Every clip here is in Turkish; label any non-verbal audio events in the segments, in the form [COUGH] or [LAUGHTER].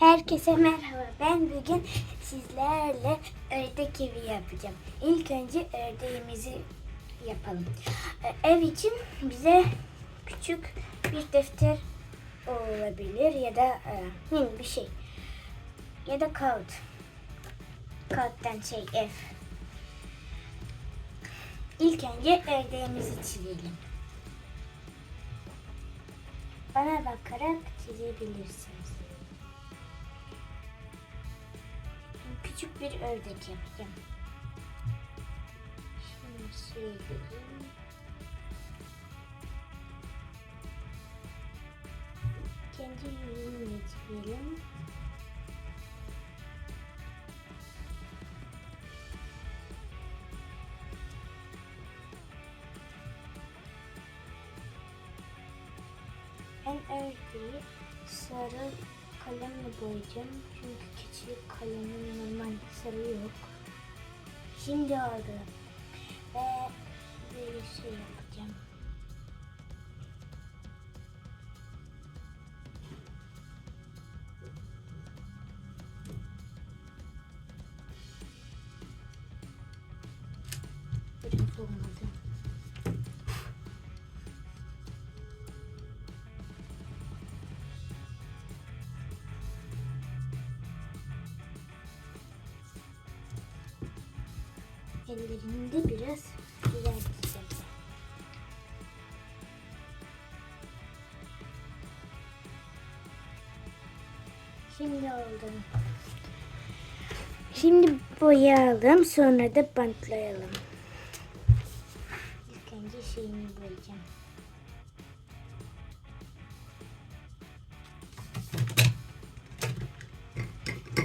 Herkese merhaba. Ben bugün sizlerle ördek evi yapacağım. İlk önce ördeğimizi yapalım. Ee, Ev için bize küçük bir defter olabilir ya da e, yeni bir şey. Ya da kağıt. Kağıttan şey ev. İlk önce ördeğimizi çizelim. Bana bakarak çizebilirsiniz. Küçük bir ördek yapacağım. Şimdi şöyle kendi yüzünü çizelim. Ben ördeği sarı kalemle boyayacağım. Çünkü küçük kalemin normal sarı yok. Şimdi oldu. Ve böyle şey yapacağım. De biraz düzelteceğim. Şimdi oldu. Şimdi boyayalım sonra da bantlayalım. İlk önce şeyini boyayacağım.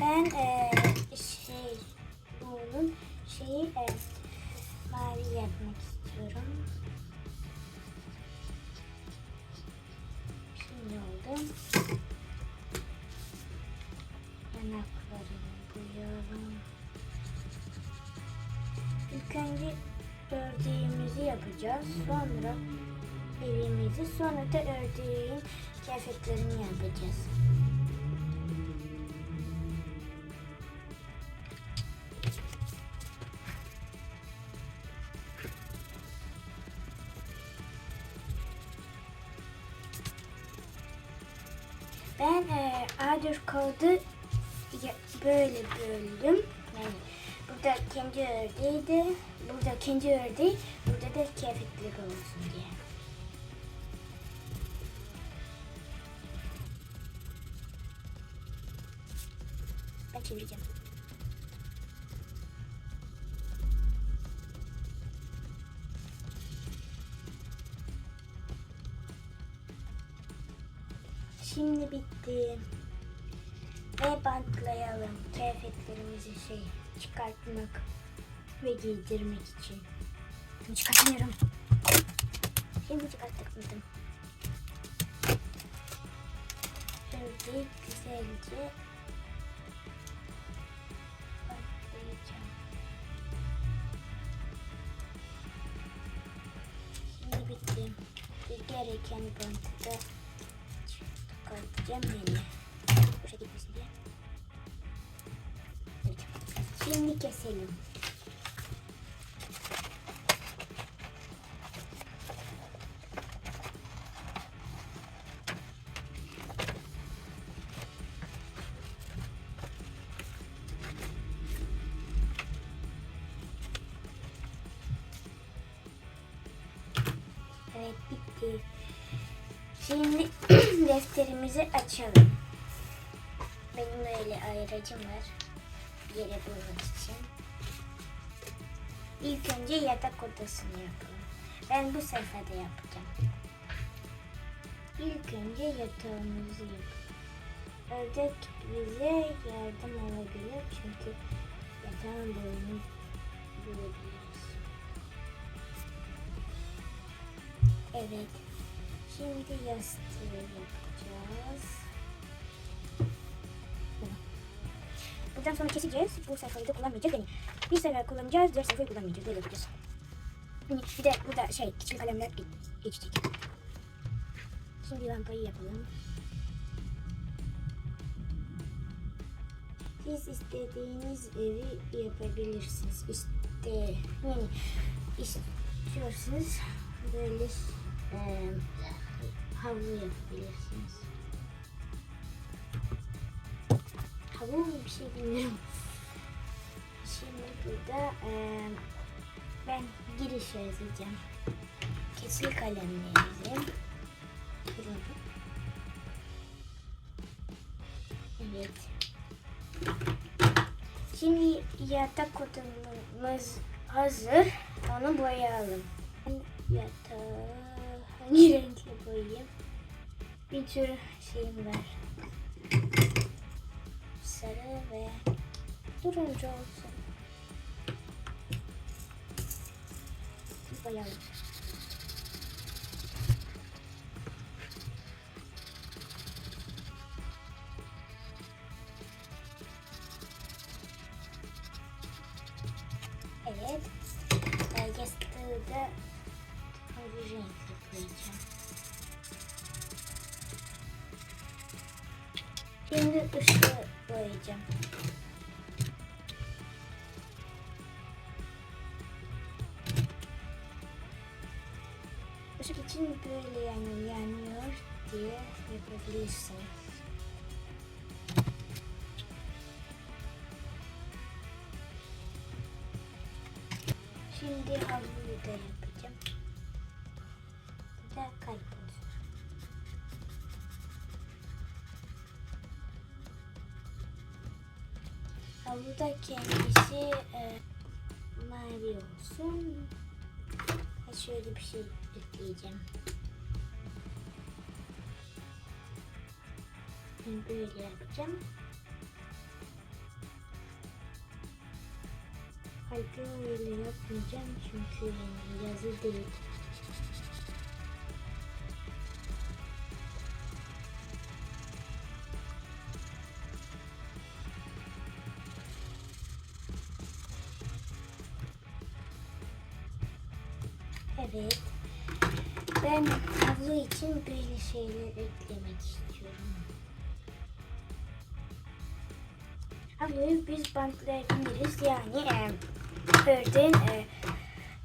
Ben eee, Sonra evimizi sonra da ördeğin kıyafetlerini yapacağız. Ben e, A4 kağıdı ya- böyle böldüm. Yani burada kendi ördeğiydi, burada kendi ördeği, da kıyafetleri olsun diye. Ben çevireceğim. Şimdi bitti. Ve bantlayalım kıyafetlerimizi şey çıkartmak ve giydirmek için. Şimdi çıkartmıyorum. Şimdi çıkarttım. Şöyle güzelce bantlayacağım. Şimdi bitti. Gereken bantı çıkartacağım beni. Boşa gitmesin diye. Şimdi keselim. Bitti. Şimdi [CLEARS THROAT] defterimizi açalım. Benim öyle ayracım var. Yere bulmak için. İlk önce yatak odasını yapalım. Ben bu sayfada yapacağım. İlk önce yatağımızı yapalım. Ördek bize yardım olabilir çünkü yatağın boyunu bulabiliriz. Evet. Şimdi yastığı yapacağız. Buradan sonra keseceğiz. Bu sayfayı da kullanmayacağız. Yani bir sefer kullanacağız, diğer sayfayı kullanmayacağız. Böyle yapacağız. Yani bir de burada şey, küçük kalemler ge- geçecek. Şimdi lampayı yapalım. Siz istediğiniz evi yapabilirsiniz. İşte yani istiyorsanız böyle e, havlu yapabilirsiniz. Havlu mu bir şey bilmiyorum. Şimdi burada e, ben giriş yazacağım. Kesil kalemle yazayım. Evet. Şimdi yatak odamız hazır. Onu boyayalım. Yatağı hangi renkle boyayayım? Bir tür şeyim var. Sarı ve turuncu olsun. Boyayalım. Işık için böyle yani yanıyor diye yapabilirsiniz. Şimdi havluyu da yapacağım. Bu da kalp olsun. Havlu da kendisi e, mavi olsun. Şöyle bir şey ekleyeceğim. Ben böyle yapacağım. Kalbi öyle yapmayacağım çünkü yani yazı değil. Evet. Ben havlu için böyle şeyler eklemek istiyorum. Havluyu biz bantlayabiliriz. Yani e, ördeğin e,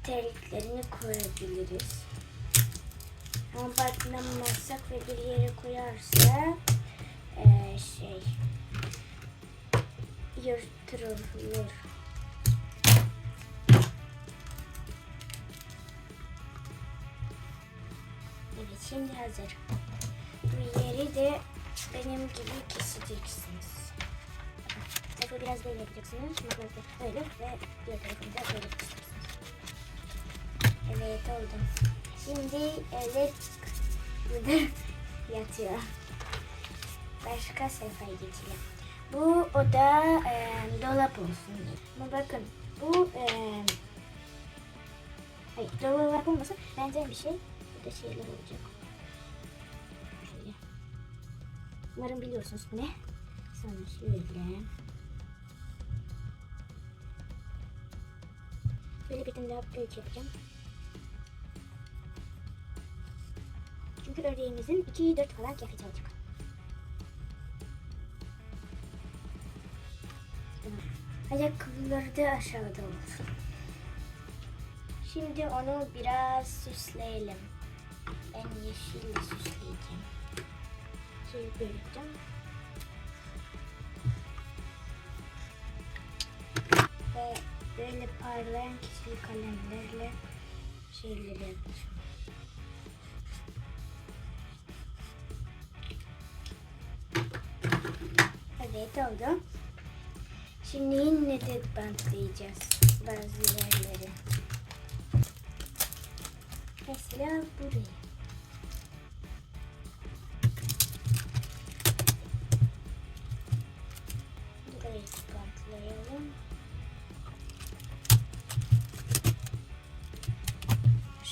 terliklerini koyabiliriz. Ama bantlamazsak ve bir yere koyarsa e, şey yırtılır. Şimdi hazır. Bu yeri de benim gibi keseceksiniz. Tarafı biraz böyle yapacaksınız. Makarası böyle ve diğer tarafını da böyle yapacaksınız. Evet oldu. Şimdi evet burada [LAUGHS] yatıyor. Başka sayfaya geçelim. Bu oda e, dolap olsun. Ama bakın bu e, hayır dolap olmasın. Benzer bir şey. Burada şeyler olacak. Umarım biliyorsunuz bu ne. Sonra şöyle. Böyle bir tane daha yapacağım. Çünkü ördeğimizin 2-4 falan kıyafeti olacak. Ayakkabıları da aşağıda olsun. Şimdi onu biraz süsleyelim. Ben yeşille süsleyeceğim. Şöyle böleceğim. Ve böyle parlayan kişili kalemlerle şeyleri yapacağım. Evet oldu. Şimdi yine de bantlayacağız bazı yerleri. Mesela. Burayı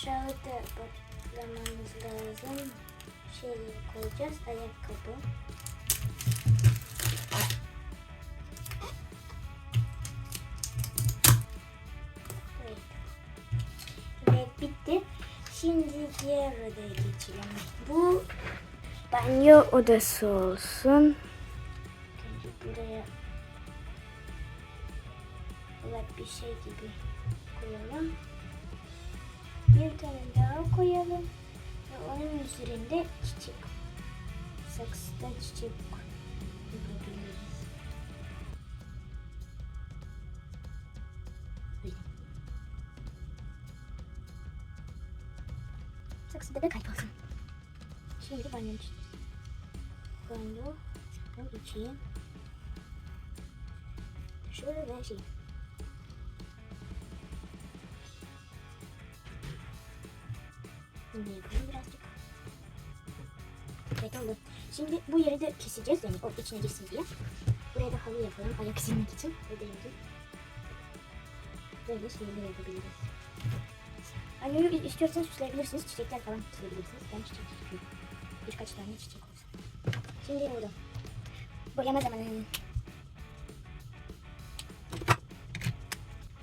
Aşağıda bantlamamız lazım. Şeyleri koyacağız. Ayakkabı. Evet. Bitti. Şimdi diğer odaya geçelim. Bu banyo odası olsun. Buraya bir şey gibi koyalım. Bir tane daha koyalım. Ve onun üzerinde çiçek. Saksıda çiçek yapabiliriz. Saksıda da kalp olsun. Şimdi banyo. Banyo. Bunun için. Şöyle ve şey. Yapalım birazcık. Evet oldu. Şimdi bu yeri de keseceğiz yani o içine girsin diye. Buraya da halı yapalım ayak silmek için. Ödeyimci. Böyle şeyler yapabiliriz. Anneyi istiyorsanız süsleyebilirsiniz. Çiçekler falan süsleyebilirsiniz. Ben çiçek istiyorum. Birkaç tane çiçek olsun. Şimdi oldu. Boyama zamanı.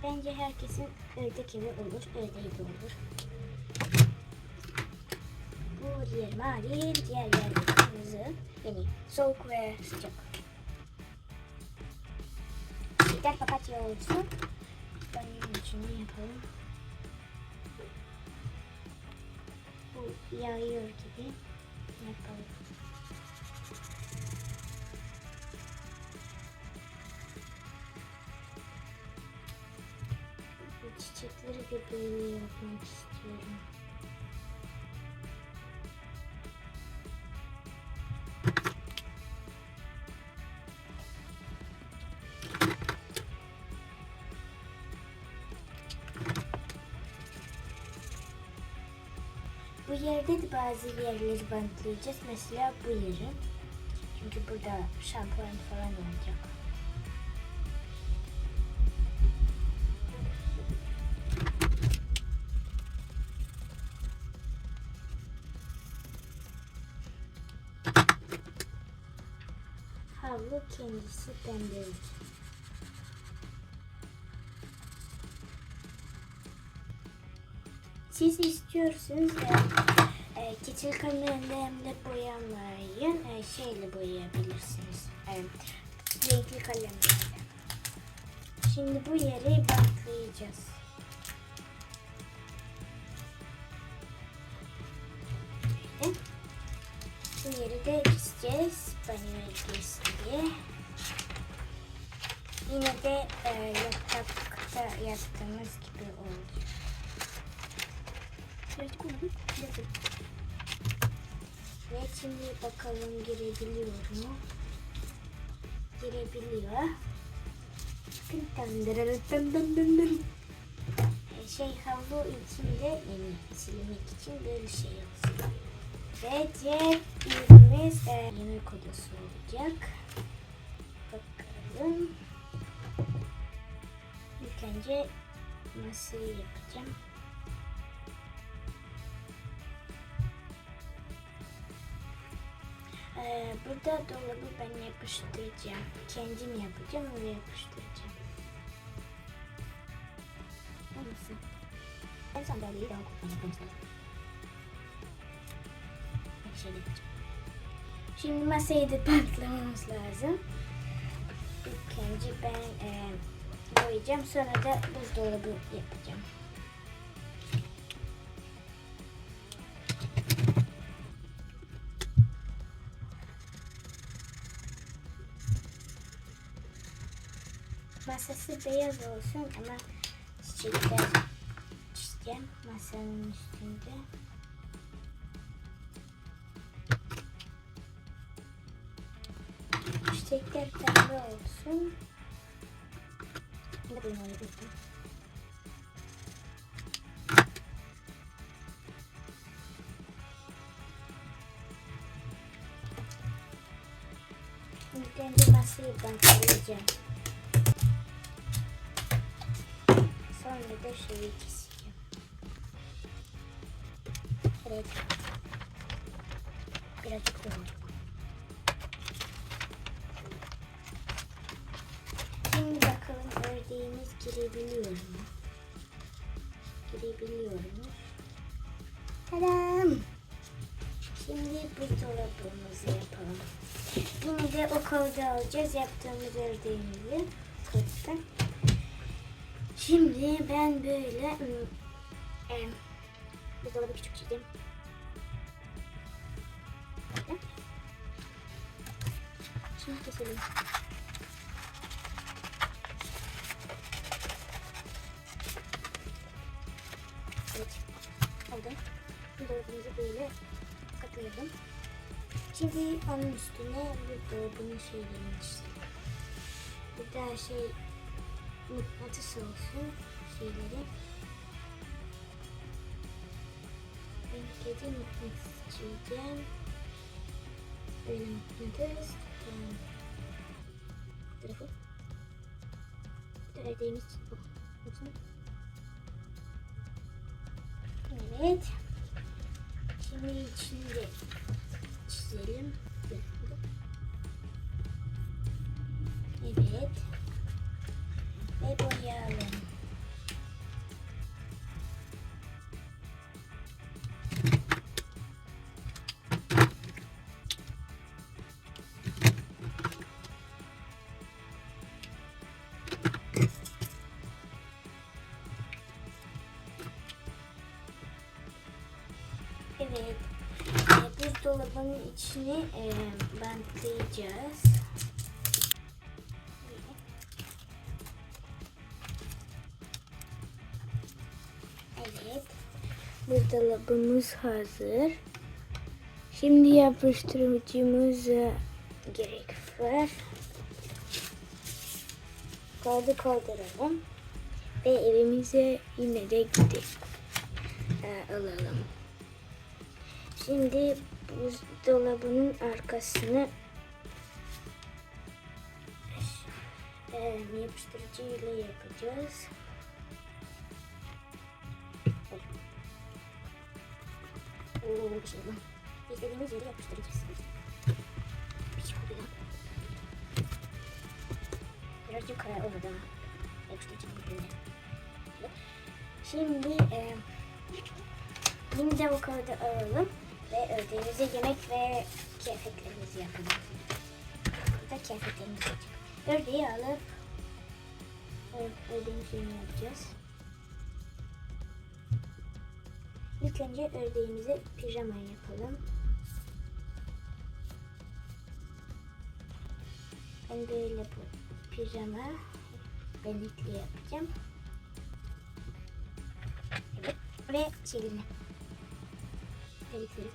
Bence herkesin ördek evi olur, ördeği de olur. Yer mavi, diğer yer kırmızı. Yani soğuk ve sıcak. Çiçekler papatya olsun. Banyonun içine yapalım. Bu yağıyor gibi yapalım. Bu çiçekleri de böyle yapmak istiyorum. Yerde de bazı yerleri bantlayacağız. Mesela bu yeri. Çünkü burada şampuan falan olacak. Havlu kendisi pembe. Siz istiyorsunuz da e, keçil kalemle boyamayı e, şeyle boyayabilirsiniz. E, renkli kalemlerle. Şimdi bu yeri bantlayacağız. Böyle. Bu yeri de keseceğiz. Banyoya girsin diye. Yine de e, yatakta yattığımız gibi olacak. Birazcık Ve şimdi bakalım girebiliyor mu? Girebiliyor. Ee, Şey havlu içinde yani silmek için böyle şey olsun. Ve diğer yerimiz e, yemek odası olacak. Bakalım. İlk önce masayı yapacağım. Ee, burada dolabı ben yapıştıracağım. Kendim yapacağım ve yapıştıracağım. Hangisi? Ben sandalyeyi daha kullanacağım. Şey yapacağım. Şimdi masayı da bantlamamız lazım. İlk ben e, boyayacağım. Sonra da buzdolabı yapacağım. Masası beyaz olsun ama çiçekler çizeceğim masanın üstünde. Çiçekler pembe olsun. Bir de bunu yapayım. İlk Sonra da şeyi keseceğim. Evet. Birazcık da olacak. Şimdi bakalım ördeğimiz girebiliyor mu? Girebiliyor mu? Tadam! Şimdi buzdolabımızı yapalım. Yine de o kodu alacağız yaptığımız ördeğimizi. Kodda. Şimdi ben böyle em, buzdolabı küçük. Böyle. Şimdi keselim. Evet. Oldu. Buzdolabımızı böyle katlayalım. Şimdi onun üstüne buzdolabının şeylerini çizelim. Bir daha şey mıknatıs olsun şeyleri. Ben kedi mıknatıs çizeceğim. Böyle mıknatıs. Bu tarafı. Ördeğimiz bu. Olsun. Evet. Şimdi içinde çizelim. Evet. Ve boyayalım. Evet. E, buzdolabının içini e, bantlayacağız. Buzdolabımız hazır. Şimdi yapıştırıcımıza gerek var. Kaldı kaldıralım. Ve evimize yine de gidelim. E, alalım. Şimdi buzdolabının arkasını e, yapıştırıcı ile yapacağız. Şimdi e, Yine de bu kağıdı alalım ve ördeğimize yemek ve kıyafetlerimizi yapalım. Burada kıyafetlerimiz olacak. Ördeği alıp ö- ördeğin şeyini yapacağız. İlk önce ördeğimize pijama yapalım. Ben böyle bu pijama benlikli yapacağım. Evet. Ve şeyini delikleri.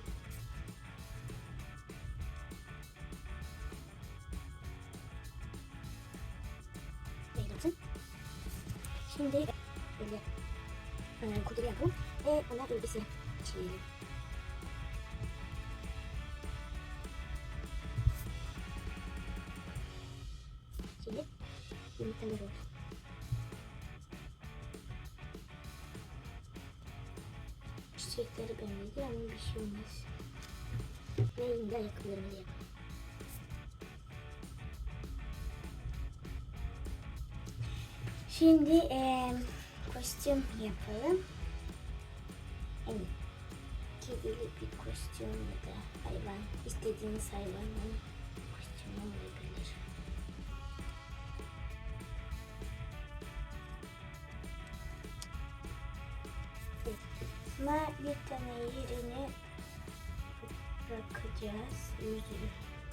Böyle olsun. Şimdi böyle e, kuduru yapalım ve ona elbise çizelim. Şimdi yumurtalar olsun. çiçekleri benziyor ama bir şey olmaz. Ve yine ayakkabılarımızı yapalım. Şimdi eee kostüm yapalım. Evet. Kedili bir kostüm ya da hayvan. istediğiniz hayvanın kostümü olabilir. Ama bir tane yerini bırakacağız. Yüzü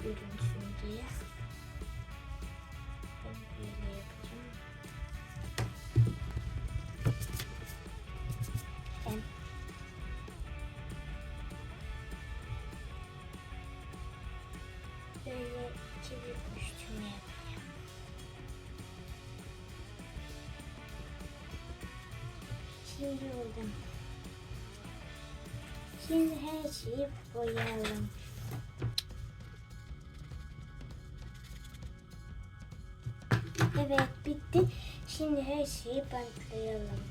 görünsün diye. Şimdi oldu. Şimdi her şeyi boyayalım. Evet bitti. Şimdi her şeyi bantlayalım.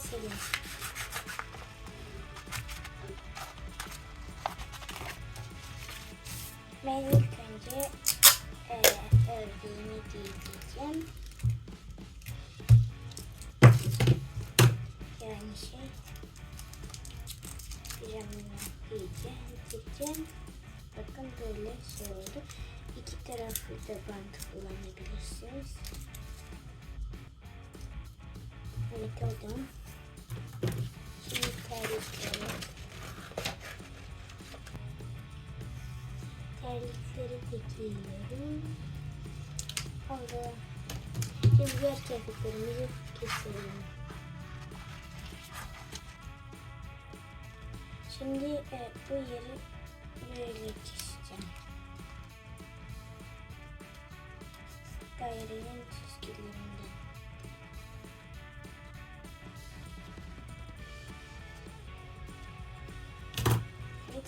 Keselim. Ben ilk önce e, ördeğimi giydireceğim. Yani şey pijamamı giyeceğim, giyeceğim. Bakın böyle şey oldu. İki taraflı da bant kullanabilirsiniz. Evet oldu. Şimdi terlikleri. Giyiyorum. Oldu. Şimdi diğer kıyafetlerimizi keselim. Şimdi e, bu yeri böyle keseceğim. Dairenin çizgilerinden.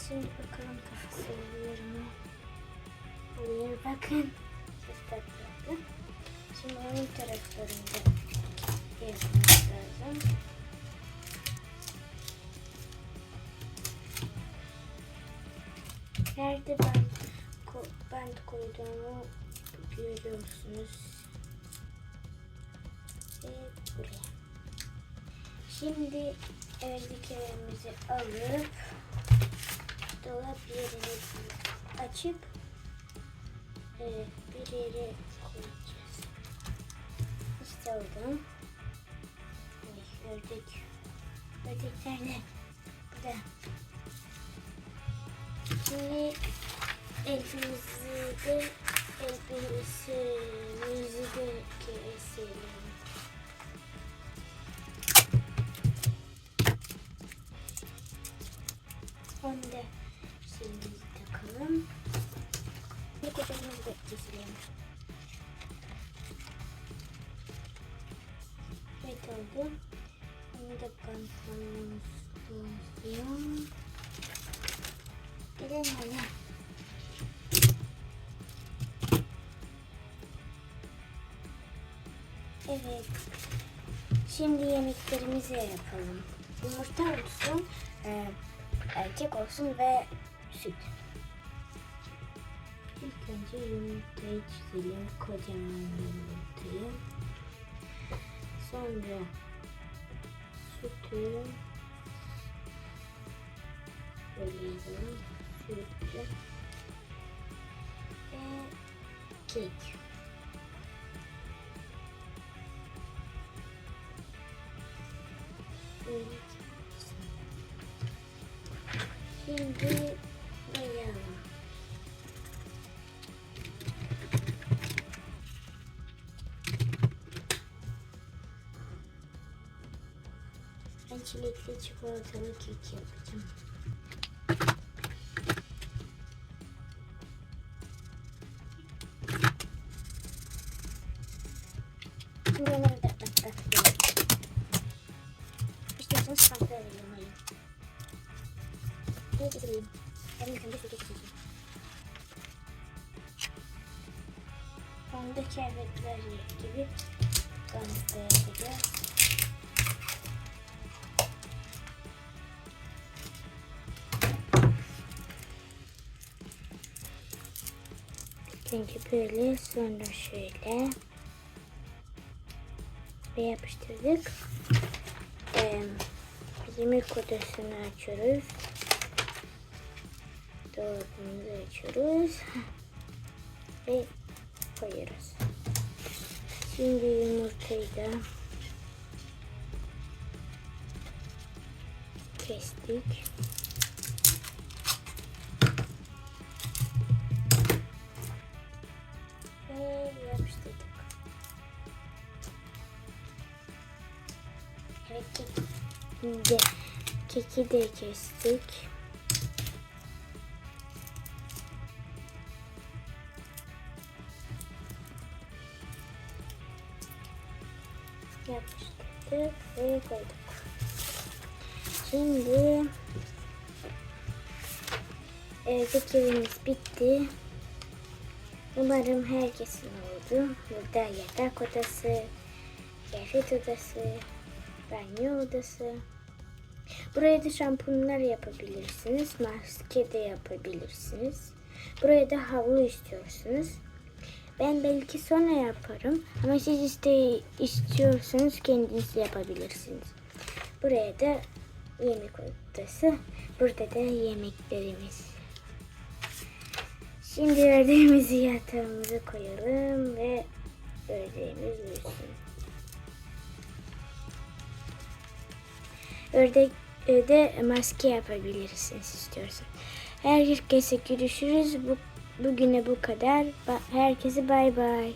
Şimdi bakalım kafası oluyor mu? Bakın. Çok tatlı. Şimdi onun taraflarında yapmamız lazım. Nerede ben band koyduğumu görüyorsunuz. Ve buraya. Şimdi eldikenimizi alıp dolap yerini açıp e, bir yere koyacağız. İşte oldu. Ay, ördek. Ördek nerede? Burada. Şimdi elbimizi de elbisemizi de keselim. Evet. Şimdi yemeklerimizi yapalım. Yumurta olsun, e, erkek olsun ve süt. İlk önce yumurtayı çizelim. Kocaman yumurtayı. Sonra sütü yazalım. Sütü ve kek. Şimdi boyayalım. Ben çilekli çikolatalı kek yapacağım. Şerbetler gibi. İlk önce böyle sonra şöyle ve yapıştırdık. Ee, yemek odasını açıyoruz. Dolabımızı açıyoruz. Ve koyuyoruz. Şimdi yumurtayı da kestik. Ve yapıştırdık. Evet kek de, keki de kestik. Koyduk. Şimdi evdeki evimiz bitti. Umarım herkesin oldu. Burada yatak odası, kıyafet odası, banyo odası. Buraya da şampuanlar yapabilirsiniz. Maske de yapabilirsiniz. Buraya da havlu istiyorsunuz. Ben belki sonra yaparım ama siz iste, istiyorsanız kendiniz yapabilirsiniz. Buraya da yemek odası. Burada da yemeklerimiz. Şimdi ördeğimizi yatağımıza koyalım ve ördeğimiz uyusun. Ördek e, de maske yapabilirsiniz istiyorsan. Herkese görüşürüz. Bu, bugüne bu kadar. Herkese bay bay.